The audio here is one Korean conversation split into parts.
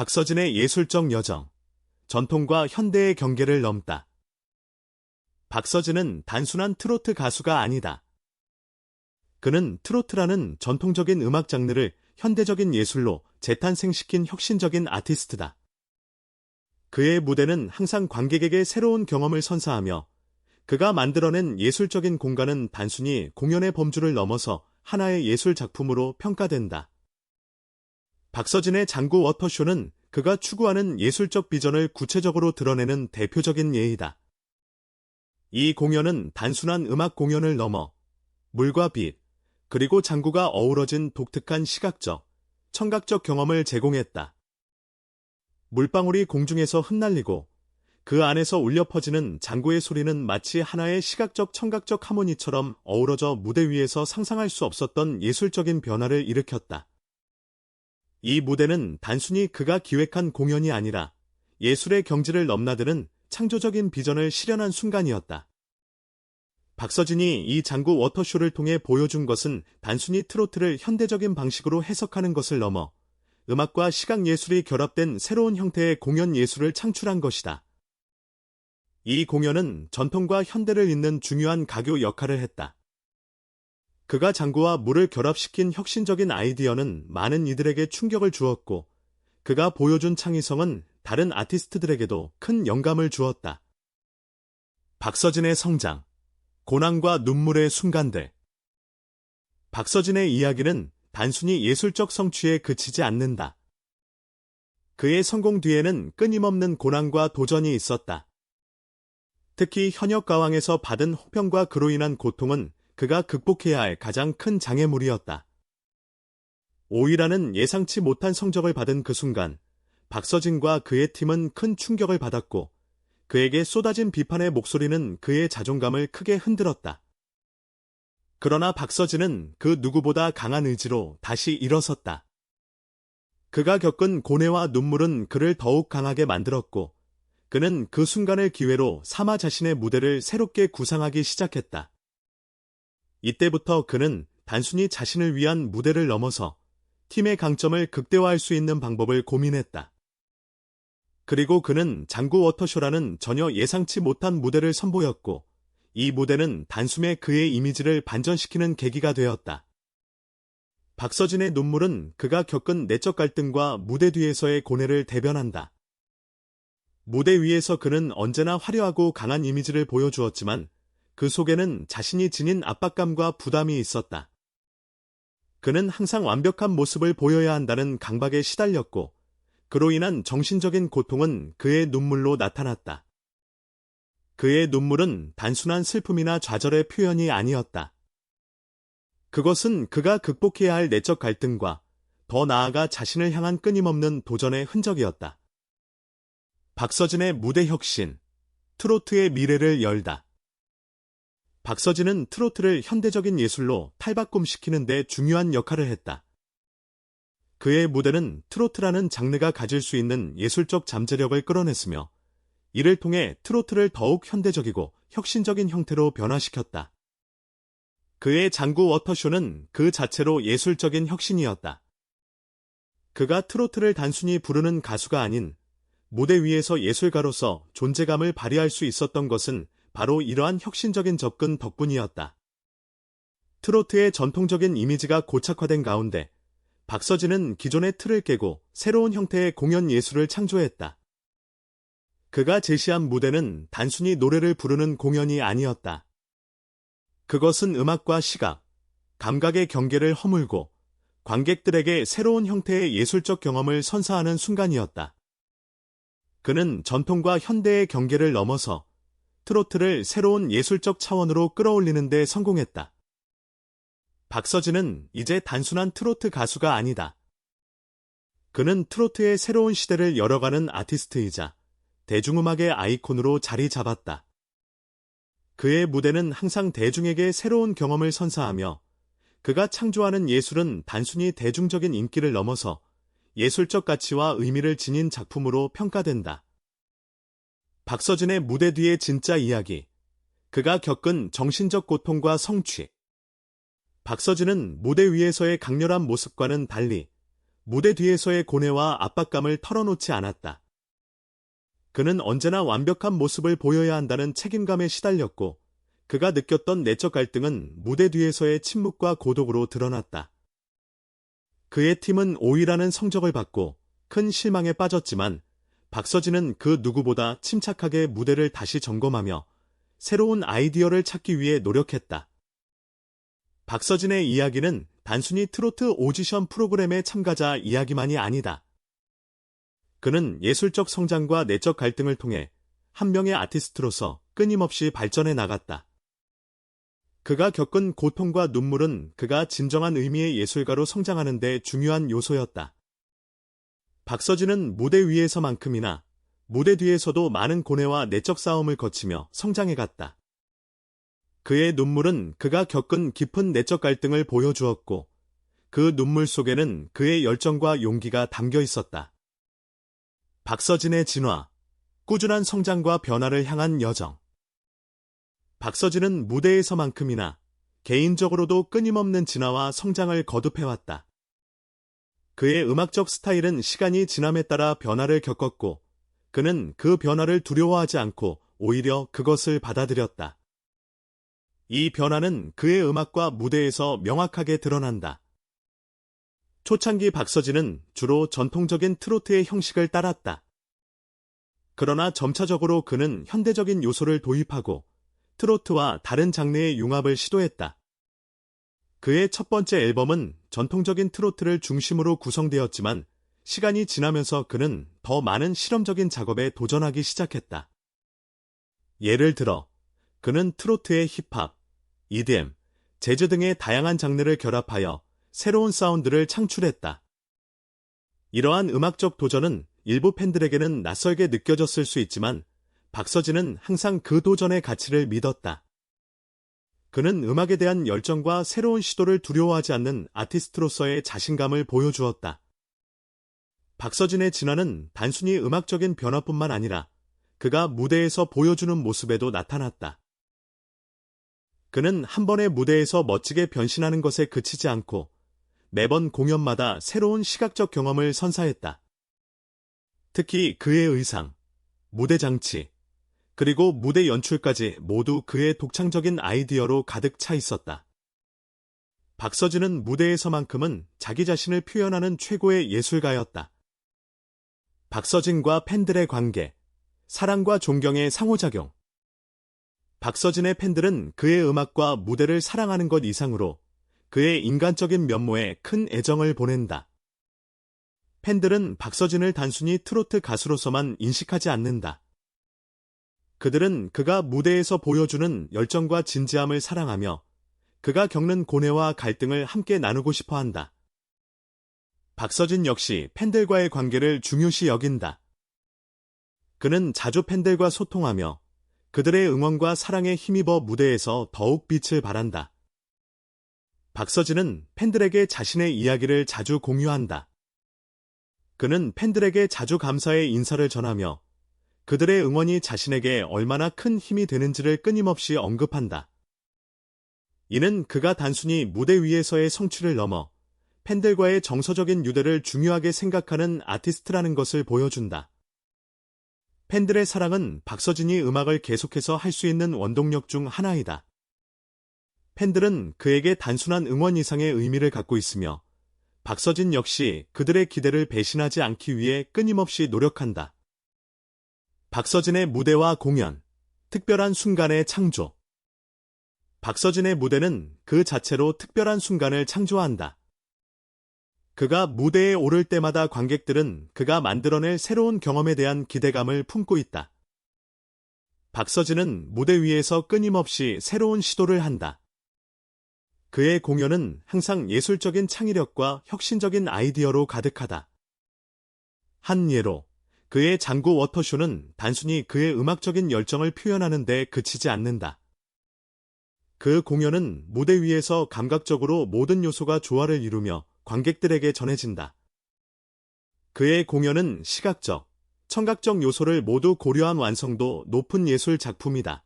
박서진의 예술적 여정, 전통과 현대의 경계를 넘다. 박서진은 단순한 트로트 가수가 아니다. 그는 트로트라는 전통적인 음악 장르를 현대적인 예술로 재탄생시킨 혁신적인 아티스트다. 그의 무대는 항상 관객에게 새로운 경험을 선사하며 그가 만들어낸 예술적인 공간은 단순히 공연의 범주를 넘어서 하나의 예술 작품으로 평가된다. 박서진의 장구 워터쇼는 그가 추구하는 예술적 비전을 구체적으로 드러내는 대표적인 예이다. 이 공연은 단순한 음악 공연을 넘어 물과 빛, 그리고 장구가 어우러진 독특한 시각적, 청각적 경험을 제공했다. 물방울이 공중에서 흩날리고 그 안에서 울려 퍼지는 장구의 소리는 마치 하나의 시각적 청각적 하모니처럼 어우러져 무대 위에서 상상할 수 없었던 예술적인 변화를 일으켰다. 이 무대는 단순히 그가 기획한 공연이 아니라 예술의 경지를 넘나드는 창조적인 비전을 실현한 순간이었다. 박서진이 이 장구 워터쇼를 통해 보여준 것은 단순히 트로트를 현대적인 방식으로 해석하는 것을 넘어 음악과 시각 예술이 결합된 새로운 형태의 공연 예술을 창출한 것이다. 이 공연은 전통과 현대를 잇는 중요한 가교 역할을 했다. 그가 장구와 물을 결합시킨 혁신적인 아이디어는 많은 이들에게 충격을 주었고, 그가 보여준 창의성은 다른 아티스트들에게도 큰 영감을 주었다. 박서진의 성장, 고난과 눈물의 순간들. 박서진의 이야기는 단순히 예술적 성취에 그치지 않는다. 그의 성공 뒤에는 끊임없는 고난과 도전이 있었다. 특히 현역 가왕에서 받은 호평과 그로 인한 고통은 그가 극복해야 할 가장 큰 장애물이었다. 5위라는 예상치 못한 성적을 받은 그 순간, 박서진과 그의 팀은 큰 충격을 받았고, 그에게 쏟아진 비판의 목소리는 그의 자존감을 크게 흔들었다. 그러나 박서진은 그 누구보다 강한 의지로 다시 일어섰다. 그가 겪은 고뇌와 눈물은 그를 더욱 강하게 만들었고, 그는 그 순간을 기회로 사마 자신의 무대를 새롭게 구상하기 시작했다. 이때부터 그는 단순히 자신을 위한 무대를 넘어서 팀의 강점을 극대화할 수 있는 방법을 고민했다. 그리고 그는 장구 워터쇼라는 전혀 예상치 못한 무대를 선보였고, 이 무대는 단숨에 그의 이미지를 반전시키는 계기가 되었다. 박서진의 눈물은 그가 겪은 내적 갈등과 무대 뒤에서의 고뇌를 대변한다. 무대 위에서 그는 언제나 화려하고 강한 이미지를 보여주었지만 그 속에는 자신이 지닌 압박감과 부담이 있었다. 그는 항상 완벽한 모습을 보여야 한다는 강박에 시달렸고 그로 인한 정신적인 고통은 그의 눈물로 나타났다. 그의 눈물은 단순한 슬픔이나 좌절의 표현이 아니었다. 그것은 그가 극복해야 할 내적 갈등과 더 나아가 자신을 향한 끊임없는 도전의 흔적이었다. 박서진의 무대 혁신, 트로트의 미래를 열다. 박서진은 트로트를 현대적인 예술로 탈바꿈시키는 데 중요한 역할을 했다. 그의 무대는 트로트라는 장르가 가질 수 있는 예술적 잠재력을 끌어냈으며 이를 통해 트로트를 더욱 현대적이고 혁신적인 형태로 변화시켰다. 그의 장구 워터쇼는 그 자체로 예술적인 혁신이었다. 그가 트로트를 단순히 부르는 가수가 아닌 무대 위에서 예술가로서 존재감을 발휘할 수 있었던 것은 바로 이러한 혁신적인 접근 덕분이었다. 트로트의 전통적인 이미지가 고착화된 가운데 박서진은 기존의 틀을 깨고 새로운 형태의 공연 예술을 창조했다. 그가 제시한 무대는 단순히 노래를 부르는 공연이 아니었다. 그것은 음악과 시각, 감각의 경계를 허물고 관객들에게 새로운 형태의 예술적 경험을 선사하는 순간이었다. 그는 전통과 현대의 경계를 넘어서 트로트를 새로운 예술적 차원으로 끌어올리는 데 성공했다. 박서진은 이제 단순한 트로트 가수가 아니다. 그는 트로트의 새로운 시대를 열어가는 아티스트이자 대중음악의 아이콘으로 자리 잡았다. 그의 무대는 항상 대중에게 새로운 경험을 선사하며 그가 창조하는 예술은 단순히 대중적인 인기를 넘어서 예술적 가치와 의미를 지닌 작품으로 평가된다. 박서진의 무대 뒤의 진짜 이야기. 그가 겪은 정신적 고통과 성취. 박서진은 무대 위에서의 강렬한 모습과는 달리 무대 뒤에서의 고뇌와 압박감을 털어놓지 않았다. 그는 언제나 완벽한 모습을 보여야 한다는 책임감에 시달렸고 그가 느꼈던 내적 갈등은 무대 뒤에서의 침묵과 고독으로 드러났다. 그의 팀은 5위라는 성적을 받고 큰 실망에 빠졌지만 박서진은 그 누구보다 침착하게 무대를 다시 점검하며 새로운 아이디어를 찾기 위해 노력했다. 박서진의 이야기는 단순히 트로트 오디션 프로그램의 참가자 이야기만이 아니다. 그는 예술적 성장과 내적 갈등을 통해 한 명의 아티스트로서 끊임없이 발전해 나갔다. 그가 겪은 고통과 눈물은 그가 진정한 의미의 예술가로 성장하는 데 중요한 요소였다. 박서진은 무대 위에서만큼이나 무대 뒤에서도 많은 고뇌와 내적 싸움을 거치며 성장해 갔다. 그의 눈물은 그가 겪은 깊은 내적 갈등을 보여주었고 그 눈물 속에는 그의 열정과 용기가 담겨 있었다. 박서진의 진화, 꾸준한 성장과 변화를 향한 여정. 박서진은 무대에서만큼이나 개인적으로도 끊임없는 진화와 성장을 거듭해왔다. 그의 음악적 스타일은 시간이 지남에 따라 변화를 겪었고 그는 그 변화를 두려워하지 않고 오히려 그것을 받아들였다. 이 변화는 그의 음악과 무대에서 명확하게 드러난다. 초창기 박서진은 주로 전통적인 트로트의 형식을 따랐다. 그러나 점차적으로 그는 현대적인 요소를 도입하고 트로트와 다른 장르의 융합을 시도했다. 그의 첫 번째 앨범은 전통적인 트로트를 중심으로 구성되었지만 시간이 지나면서 그는 더 많은 실험적인 작업에 도전하기 시작했다. 예를 들어, 그는 트로트의 힙합, EDM, 재즈 등의 다양한 장르를 결합하여 새로운 사운드를 창출했다. 이러한 음악적 도전은 일부 팬들에게는 낯설게 느껴졌을 수 있지만 박서진은 항상 그 도전의 가치를 믿었다. 그는 음악에 대한 열정과 새로운 시도를 두려워하지 않는 아티스트로서의 자신감을 보여주었다. 박서진의 진화는 단순히 음악적인 변화뿐만 아니라 그가 무대에서 보여주는 모습에도 나타났다. 그는 한 번의 무대에서 멋지게 변신하는 것에 그치지 않고 매번 공연마다 새로운 시각적 경험을 선사했다. 특히 그의 의상, 무대 장치, 그리고 무대 연출까지 모두 그의 독창적인 아이디어로 가득 차 있었다. 박서진은 무대에서만큼은 자기 자신을 표현하는 최고의 예술가였다. 박서진과 팬들의 관계, 사랑과 존경의 상호작용. 박서진의 팬들은 그의 음악과 무대를 사랑하는 것 이상으로 그의 인간적인 면모에 큰 애정을 보낸다. 팬들은 박서진을 단순히 트로트 가수로서만 인식하지 않는다. 그들은 그가 무대에서 보여주는 열정과 진지함을 사랑하며 그가 겪는 고뇌와 갈등을 함께 나누고 싶어 한다. 박서진 역시 팬들과의 관계를 중요시 여긴다. 그는 자주 팬들과 소통하며 그들의 응원과 사랑에 힘입어 무대에서 더욱 빛을 발한다. 박서진은 팬들에게 자신의 이야기를 자주 공유한다. 그는 팬들에게 자주 감사의 인사를 전하며 그들의 응원이 자신에게 얼마나 큰 힘이 되는지를 끊임없이 언급한다. 이는 그가 단순히 무대 위에서의 성취를 넘어 팬들과의 정서적인 유대를 중요하게 생각하는 아티스트라는 것을 보여준다. 팬들의 사랑은 박서진이 음악을 계속해서 할 수 있는 원동력 중 하나이다. 팬들은 그에게 단순한 응원 이상의 의미를 갖고 있으며 박서진 역시 그들의 기대를 배신하지 않기 위해 끊임없이 노력한다. 박서진의 무대와 공연, 특별한 순간의 창조. 박서진의 무대는 그 자체로 특별한 순간을 창조한다. 그가 무대에 오를 때마다 관객들은 그가 만들어낼 새로운 경험에 대한 기대감을 품고 있다. 박서진은 무대 위에서 끊임없이 새로운 시도를 한다. 그의 공연은 항상 예술적인 창의력과 혁신적인 아이디어로 가득하다. 한 예로 그의 장구 워터쇼는 단순히 그의 음악적인 열정을 표현하는 데 그치지 않는다. 그 공연은 무대 위에서 감각적으로 모든 요소가 조화를 이루며 관객들에게 전해진다. 그의 공연은 시각적, 청각적 요소를 모두 고려한 완성도 높은 예술 작품이다.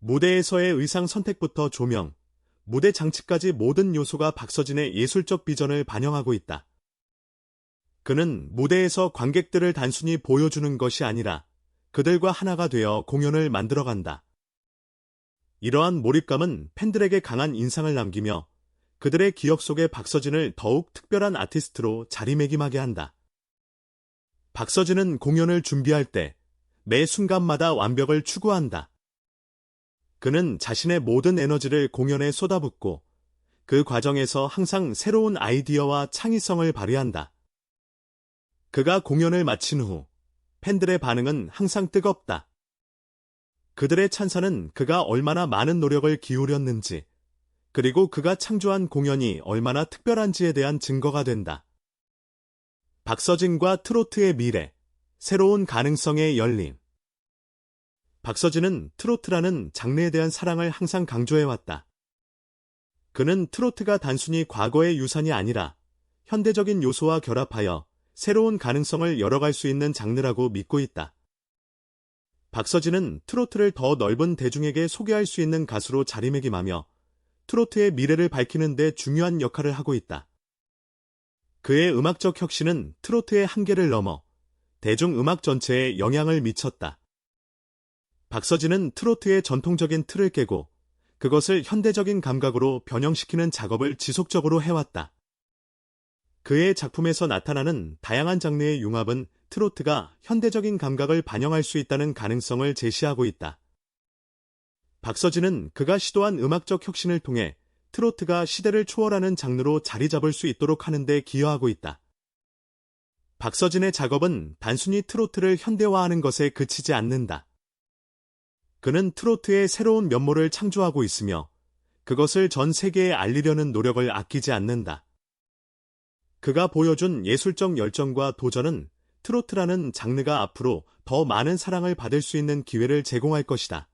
무대에서의 의상 선택부터 조명, 무대 장치까지 모든 요소가 박서진의 예술적 비전을 반영하고 있다. 그는 무대에서 관객들을 단순히 보여주는 것이 아니라 그들과 하나가 되어 공연을 만들어간다. 이러한 몰입감은 팬들에게 강한 인상을 남기며 그들의 기억 속에 박서진을 더욱 특별한 아티스트로 자리매김하게 한다. 박서진은 공연을 준비할 때 매 순간마다 완벽을 추구한다. 그는 자신의 모든 에너지를 공연에 쏟아붓고 그 과정에서 항상 새로운 아이디어와 창의성을 발휘한다. 그가 공연을 마친 후 팬들의 반응은 항상 뜨겁다. 그들의 찬사는 그가 얼마나 많은 노력을 기울였는지, 그리고 그가 창조한 공연이 얼마나 특별한지에 대한 증거가 된다. 박서진과 트로트의 미래, 새로운 가능성의 열림. 박서진은 트로트라는 장르에 대한 사랑을 항상 강조해왔다. 그는 트로트가 단순히 과거의 유산이 아니라 현대적인 요소와 결합하여 새로운 가능성을 열어갈 수 있는 장르라고 믿고 있다. 박서진은 트로트를 더 넓은 대중에게 소개할 수 있는 가수로 자리매김하며 트로트의 미래를 밝히는 데 중요한 역할을 하고 있다. 그의 음악적 혁신은 트로트의 한계를 넘어 대중음악 전체에 영향을 미쳤다. 박서진은 트로트의 전통적인 틀을 깨고 그것을 현대적인 감각으로 변형시키는 작업을 지속적으로 해왔다. 그의 작품에서 나타나는 다양한 장르의 융합은 트로트가 현대적인 감각을 반영할 수 있다는 가능성을 제시하고 있다. 박서진은 그가 시도한 음악적 혁신을 통해 트로트가 시대를 초월하는 장르로 자리 잡을 수 있도록 하는 데 기여하고 있다. 박서진의 작업은 단순히 트로트를 현대화하는 것에 그치지 않는다. 그는 트로트의 새로운 면모를 창조하고 있으며 그것을 전 세계에 알리려는 노력을 아끼지 않는다. 그가 보여준 예술적 열정과 도전은 트로트라는 장르가 앞으로 더 많은 사랑을 받을 수 있는 기회를 제공할 것이다.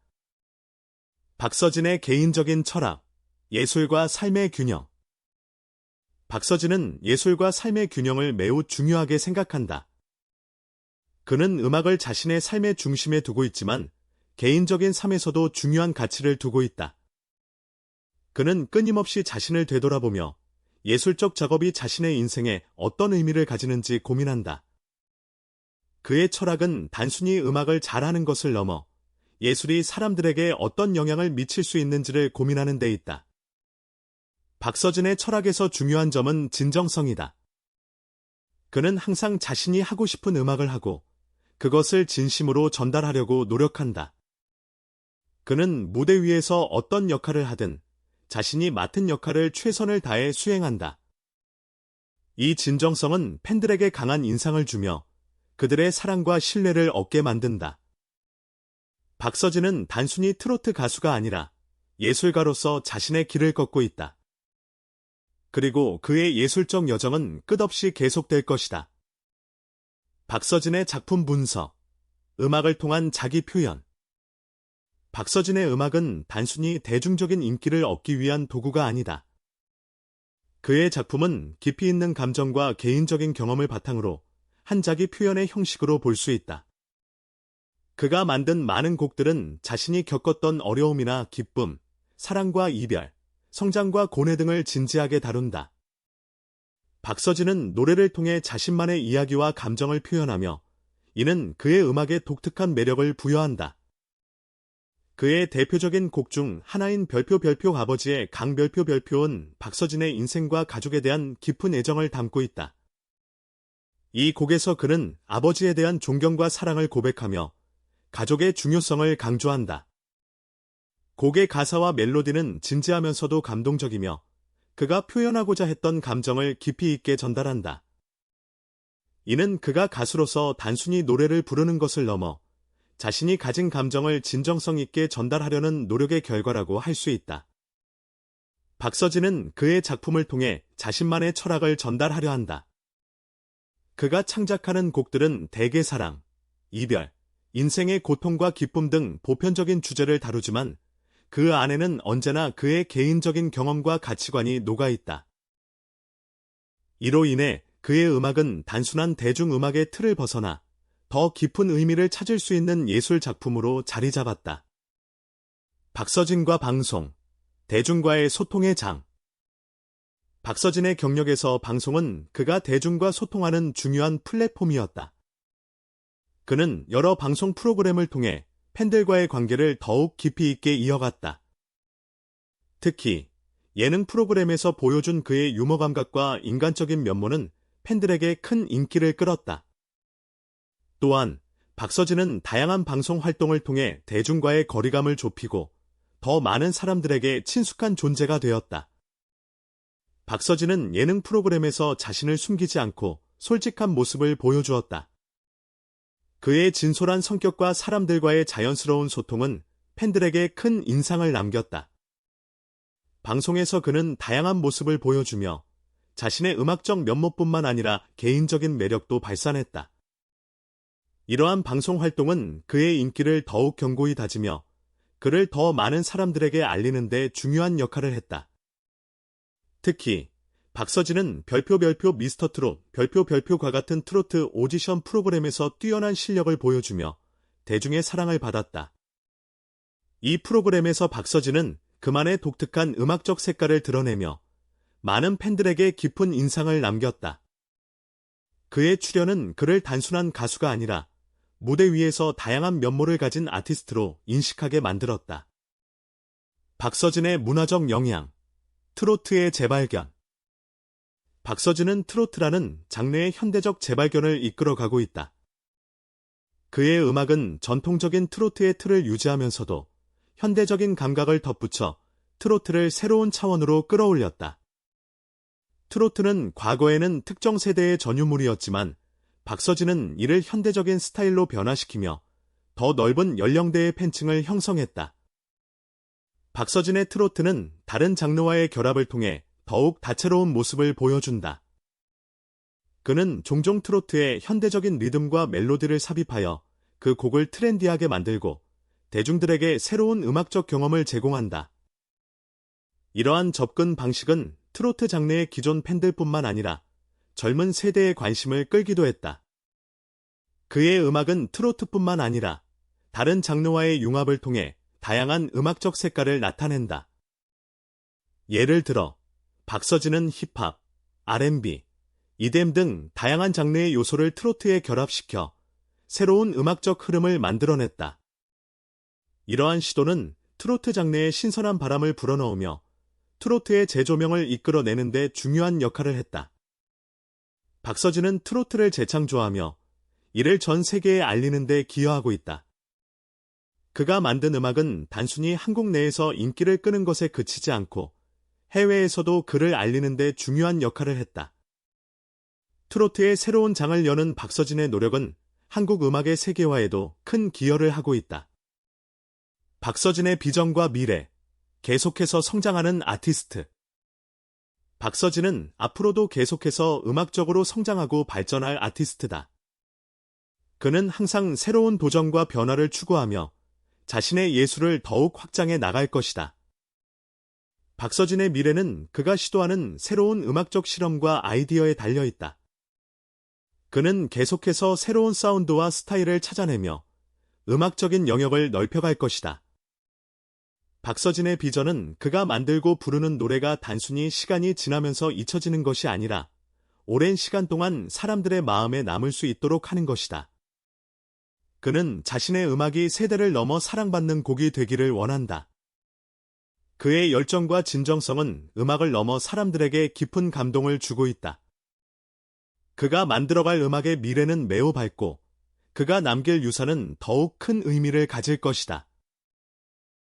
박서진의 개인적인 철학, 예술과 삶의 균형. 박서진은 예술과 삶의 균형을 매우 중요하게 생각한다. 그는 음악을 자신의 삶의 중심에 두고 있지만 개인적인 삶에서도 중요한 가치를 두고 있다. 그는 끊임없이 자신을 되돌아보며 예술적 작업이 자신의 인생에 어떤 의미를 가지는지 고민한다. 그의 철학은 단순히 음악을 잘하는 것을 넘어 예술이 사람들에게 어떤 영향을 미칠 수 있는지를 고민하는 데 있다. 박서진의 철학에서 중요한 점은 진정성이다. 그는 항상 자신이 하고 싶은 음악을 하고 그것을 진심으로 전달하려고 노력한다. 그는 무대 위에서 어떤 역할을 하든 자신이 맡은 역할을 최선을 다해 수행한다. 이 진정성은 팬들에게 강한 인상을 주며 그들의 사랑과 신뢰를 얻게 만든다. 박서진은 단순히 트로트 가수가 아니라 예술가로서 자신의 길을 걷고 있다. 그리고 그의 예술적 여정은 끝없이 계속될 것이다. 박서진의 작품 분석, 음악을 통한 자기 표현. 박서진의 음악은 단순히 대중적인 인기를 얻기 위한 도구가 아니다. 그의 작품은 깊이 있는 감정과 개인적인 경험을 바탕으로 한 자기 표현의 형식으로 볼 수 있다. 그가 만든 많은 곡들은 자신이 겪었던 어려움이나 기쁨, 사랑과 이별, 성장과 고뇌 등을 진지하게 다룬다. 박서진은 노래를 통해 자신만의 이야기와 감정을 표현하며 이는 그의 음악에 독특한 매력을 부여한다. 그의 대표적인 곡 중 하나인 별표 별표 아버지의 강별표 별표는 박서진의 인생과 가족에 대한 깊은 애정을 담고 있다. 이 곡에서 그는 아버지에 대한 존경과 사랑을 고백하며 가족의 중요성을 강조한다. 곡의 가사와 멜로디는 진지하면서도 감동적이며 그가 표현하고자 했던 감정을 깊이 있게 전달한다. 이는 그가 가수로서 단순히 노래를 부르는 것을 넘어 자신이 가진 감정을 진정성 있게 전달하려는 노력의 결과라고 할 수 있다. 박서진은 그의 작품을 통해 자신만의 철학을 전달하려 한다. 그가 창작하는 곡들은 대개 사랑, 이별, 인생의 고통과 기쁨 등 보편적인 주제를 다루지만 그 안에는 언제나 그의 개인적인 경험과 가치관이 녹아 있다. 이로 인해 그의 음악은 단순한 대중음악의 틀을 벗어나 더 깊은 의미를 찾을 수 있는 예술 작품으로 자리 잡았다. 박서진과 방송, 대중과의 소통의 장. 박서진의 경력에서 방송은 그가 대중과 소통하는 중요한 플랫폼이었다. 그는 여러 방송 프로그램을 통해 팬들과의 관계를 더욱 깊이 있게 이어갔다. 특히 예능 프로그램에서 보여준 그의 유머 감각과 인간적인 면모는 팬들에게 큰 인기를 끌었다. 또한 박서진은 다양한 방송 활동을 통해 대중과의 거리감을 좁히고 더 많은 사람들에게 친숙한 존재가 되었다. 박서진은 예능 프로그램에서 자신을 숨기지 않고 솔직한 모습을 보여주었다. 그의 진솔한 성격과 사람들과의 자연스러운 소통은 팬들에게 큰 인상을 남겼다. 방송에서 그는 다양한 모습을 보여주며 자신의 음악적 면모뿐만 아니라 개인적인 매력도 발산했다. 이러한 방송 활동은 그의 인기를 더욱 견고히 다지며 그를 더 많은 사람들에게 알리는 데 중요한 역할을 했다. 특히 박서진은 별표 별표 미스터 트롯, 별표 별표과 같은 트로트 오디션 프로그램에서 뛰어난 실력을 보여주며 대중의 사랑을 받았다. 이 프로그램에서 박서진은 그만의 독특한 음악적 색깔을 드러내며 많은 팬들에게 깊은 인상을 남겼다. 그의 출연은 그를 단순한 가수가 아니라 무대 위에서 다양한 면모를 가진 아티스트로 인식하게 만들었다. 박서진의 문화적 영향, 트로트의 재발견. 박서진은 트로트라는 장르의 현대적 재발견을 이끌어가고 있다. 그의 음악은 전통적인 트로트의 틀을 유지하면서도 현대적인 감각을 덧붙여 트로트를 새로운 차원으로 끌어올렸다. 트로트는 과거에는 특정 세대의 전유물이었지만 박서진은 이를 현대적인 스타일로 변화시키며 더 넓은 연령대의 팬층을 형성했다. 박서진의 트로트는 다른 장르와의 결합을 통해 더욱 다채로운 모습을 보여준다. 그는 종종 트로트의 현대적인 리듬과 멜로디를 삽입하여 그 곡을 트렌디하게 만들고 대중들에게 새로운 음악적 경험을 제공한다. 이러한 접근 방식은 트로트 장르의 기존 팬들뿐만 아니라 젊은 세대의 관심을 끌기도 했다. 그의 음악은 트로트뿐만 아니라 다른 장르와의 융합을 통해 다양한 음악적 색깔을 나타낸다. 예를 들어 박서진은 힙합, R&B, EDM 등 다양한 장르의 요소를 트로트에 결합시켜 새로운 음악적 흐름을 만들어냈다. 이러한 시도는 트로트 장르에 신선한 바람을 불어넣으며 트로트의 재조명을 이끌어내는 데 중요한 역할을 했다. 박서진은 트로트를 재창조하며 이를 전 세계에 알리는 데 기여하고 있다. 그가 만든 음악은 단순히 한국 내에서 인기를 끄는 것에 그치지 않고 해외에서도 그를 알리는 데 중요한 역할을 했다. 트로트의 새로운 장을 여는 박서진의 노력은 한국 음악의 세계화에도 큰 기여를 하고 있다. 박서진의 비전과 미래, 계속해서 성장하는 아티스트. 박서진은 앞으로도 계속해서 음악적으로 성장하고 발전할 아티스트다. 그는 항상 새로운 도전과 변화를 추구하며 자신의 예술을 더욱 확장해 나갈 것이다. 박서진의 미래는 그가 시도하는 새로운 음악적 실험과 아이디어에 달려 있다. 그는 계속해서 새로운 사운드와 스타일을 찾아내며 음악적인 영역을 넓혀갈 것이다. 박서진의 비전은 그가 만들고 부르는 노래가 단순히 시간이 지나면서 잊혀지는 것이 아니라 오랜 시간 동안 사람들의 마음에 남을 수 있도록 하는 것이다. 그는 자신의 음악이 세대를 넘어 사랑받는 곡이 되기를 원한다. 그의 열정과 진정성은 음악을 넘어 사람들에게 깊은 감동을 주고 있다. 그가 만들어갈 음악의 미래는 매우 밝고 그가 남길 유산은 더욱 큰 의미를 가질 것이다.